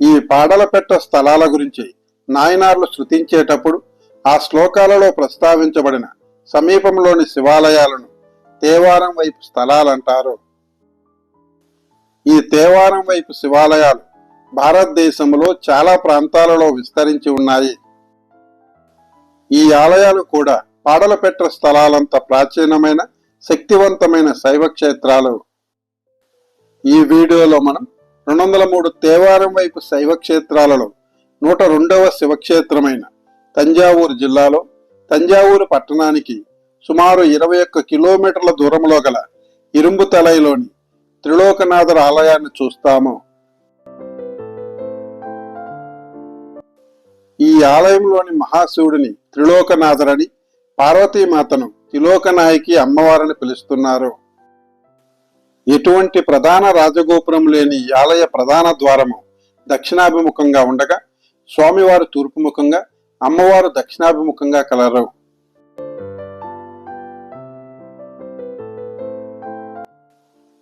ఈ పాడలపెట్ట స్థలాల గురించి నాయనార్లు శృతించేటప్పుడు ఆ శ్లోకాలలో ప్రస్తావించబడిన సమీపంలోని శివాలయాలను తేవారం వైపు స్థలాలంటారు. ఈ తేవారం వైపు శివాలయాలు భారతదేశంలో చాలా ప్రాంతాలలో విస్తరించి ఉన్నాయి. ఈ ఆలయాలు కూడా పాడలపెట్ట స్థలాలంత ప్రాచీనమైన శక్తివంతమైన శైవ క్షేత్రాలు. ఈ వీడియోలో మనం రెండు వందల మూడు తేవారం వైపు శైవ క్షేత్రాలలో నూట రెండవ శివక్షేత్రమైన తంజావూరు జిల్లాలో తంజావూరు పట్టణానికి సుమారు ఇరవై ఒక్క కిలోమీటర్ల దూరంలో గల ఇరుంబుతలైలోని త్రిలోకనాథుల ఆలయాన్ని చూస్తాము. ఈ ఆలయంలోని మహాశివుడిని త్రిలోకనాథుడని పార్వతీమాతను త్రిలోకనాయకి అమ్మవారిని పిలుస్తున్నారు. ఎటువంటి ప్రధాన రాజగోపురం లేని ఆలయ ప్రధాన ద్వారము దక్షిణాభిముఖంగా ఉండగా స్వామివారు తూర్పుముఖంగా అమ్మవారు దక్షిణాభిముఖంగా కలరు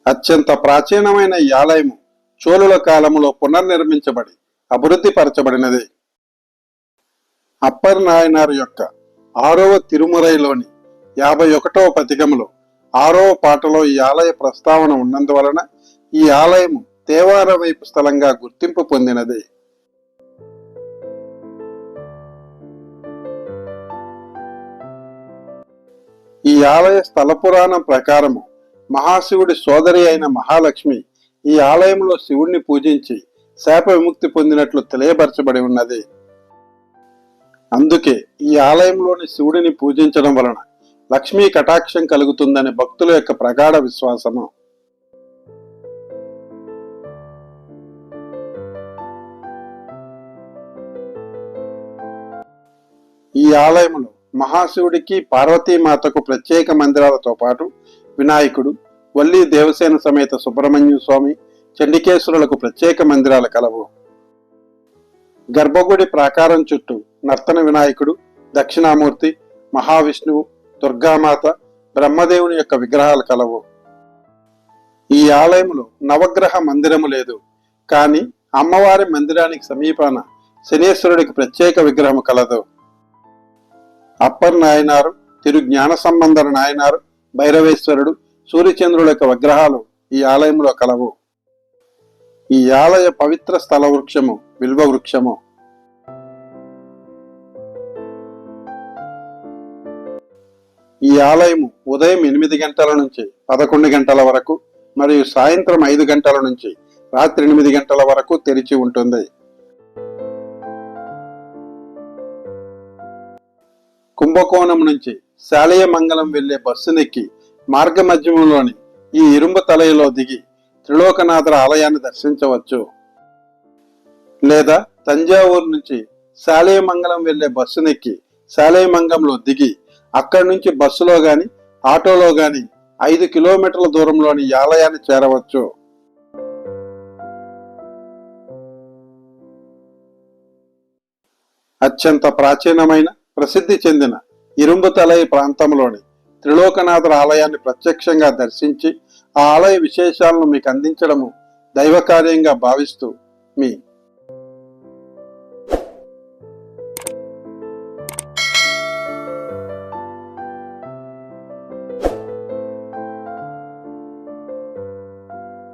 అత్యంత ప్రాచీనమైన ఈ ఆలయము చోళుల కాలంలో పునర్నిర్మించబడి అభివృద్ధి పరచబడినది. అప్పర్ నాయనారు యొక్క ఆరవ తిరుమురైలోని యాభై ఒకటవ పథికములో ఆరవ పాటలో ఈ ఆలయ ప్రస్తావన ఉన్నందువలన ఈ ఆలయం తేవార వైపు స్థలంగా గుర్తింపు పొందినది. ఈ ఆలయ స్థల పురాణం ప్రకారము మహాశివుడి సోదరి అయిన మహాలక్ష్మి ఈ ఆలయంలో శివుణ్ణి పూజించి శాప విముక్తి పొందినట్లు తెలియపరచబడి ఉన్నది. అందుకే ఈ ఆలయంలోని శివుడిని పూజించడం వలన లక్ష్మీ కటాక్షం కలుగుతుందని భక్తుల యొక్క ప్రగాఢ విశ్వాసము. ఈ ఆలయంలో మహాశివుడికి పార్వతీమాతకు ప్రత్యేక మందిరాలతో పాటు వినాయకుడు వల్లి దేవసేన సమేత సుబ్రహ్మణ్య స్వామి చండికేశ్వరులకు ప్రత్యేక మందిరాలు కలవు. గర్భగుడి ప్రాకారం చుట్టూ నర్తన వినాయకుడు దక్షిణామూర్తి మహావిష్ణువు దుర్గామాత బ్రహ్మదేవుని యొక్క విగ్రహాలు కలవు. ఈ ఆలయంలో నవగ్రహ మందిరము లేదు. కానీ అమ్మవారి మందిరానికి సమీపాన శనేశ్వరుడికి ప్రత్యేక విగ్రహం కలదు. అప్పర్ నాయనారు తిరు జ్ఞాన సంబంధర నాయనారు భైరవేశ్వరుడు సూర్యచంద్రుల యొక్క విగ్రహాలు ఈ ఆలయంలో కలవు. ఈ ఆలయ పవిత్ర స్థల వృక్షము బిల్వ వృక్షము. ఈ ఆలయము ఉదయం ఎనిమిది గంటల నుంచి పదకొండు గంటల వరకు మరియు సాయంత్రం ఐదు గంటల నుంచి రాత్రి ఎనిమిది గంటల వరకు తెరిచి ఉంటుంది. కుంభకోణం నుంచి శాలయమంగళం వెళ్ళే బస్సునెక్కి మార్గ మధ్యమంలోని ఈ ఇరుంబ తలయలో దిగి త్రిలోకనాథుల ఆలయాన్ని దర్శించవచ్చు. లేదా తంజావూరు నుంచి శాలయమంగళం వెళ్ళే బస్సునెక్కి శాలయమంగంలో దిగి అక్కడి నుంచి బస్సులో గాని ఆటోలో గాని ఐదు కిలోమీటర్ల దూరంలోని ఈ ఆలయాన్ని చేరవచ్చు. అత్యంత ప్రాచీనమైన ప్రసిద్ధి చెందిన ఇరుంబుతలై ప్రాంతంలోని త్రిలోకనాథుల ఆలయాన్ని ప్రత్యక్షంగా దర్శించి ఆ ఆలయ విశేషాలను మీకు అందించడము దైవకార్యంగా భావిస్తూ మీ